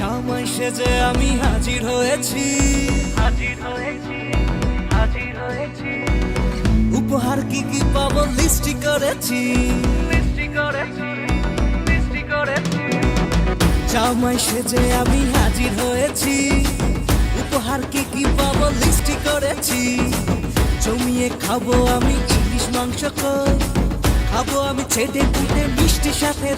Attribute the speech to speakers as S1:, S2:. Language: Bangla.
S1: সময় সেজে আমি হাজির হয়েছি।
S2: হাজির হয়েছি হাজির হয়েছি।
S1: উপহার কি কি পাবো লিস্টি করেছি।
S2: মিষ্টি করেছি মিষ্টি করেছি।
S1: জামাই সেজে আমি হাজির হয়েছি। উপহার কি কি পাবো লিস্টি করেছি। জমিয়ে খাব আমি ইলিশ মাংস খাব আমি ছেটে কুটে মিষ্টি সাথে